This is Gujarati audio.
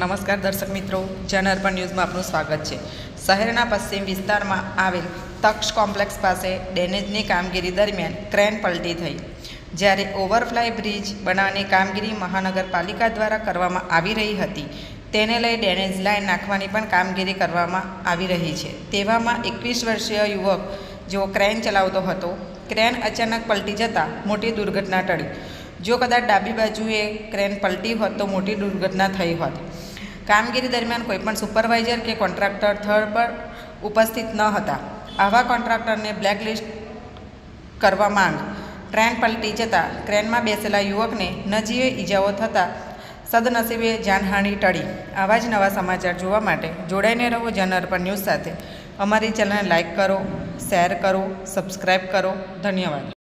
નમસ્કાર દર્શક મિત્રો જનઅર્પણ ન્યૂઝમાં આપનું સ્વાગત છે. શહેરના પશ્ચિમ વિસ્તારમાં આવેલ તક્ષ કોમ્પ્લેક્સ પાસે ડેનેજની કામગીરી દરમિયાન ક્રેન પલટી થઈ. જ્યારે ઓવરફ્લાય બ્રિજ બનાવવાની કામગીરી મહાનગરપાલિકા દ્વારા કરવામાં આવી રહી હતી, તેને લઈ ડેનેજ લાઇન નાખવાની પણ કામગીરી કરવામાં આવી રહી છે. તેવામાં એકવીસ વર્ષીય યુવક જેઓ ક્રેન ચલાવતો હતો. ક્રેન અચાનક પલટી જતાં મોટી દુર્ઘટના ટળી. જો કદાચ ડાબી બાજુએ ક્રેન પલટી હોત તો મોટી દુર્ઘટના થઈ હોત. કામગીરી દરમિયાન કોઈપણ સુપરવાઇઝર કે કોન્ટ્રાક્ટર થર્ડ પર ઉપસ્થિત ન હતા. આવા કોન્ટ્રાક્ટરને બ્લેકલિસ્ટ કરવા માંગ. ટ્રેન પલટી જતાં ક્રેનમાં બેસેલા યુવકને નજીવે ઈજાઓ થતાં સદનસીબે જાનહાનિ ટળી. આવા જ નવા સમાચાર જોવા માટે જોડાઈને રહો જનઅર્પણ ન્યૂઝ સાથે. અમારી ચેનલને લાઇક કરો, શેર કરો સબસ્ક્રાઈબ કરો. ધન્યવાદ.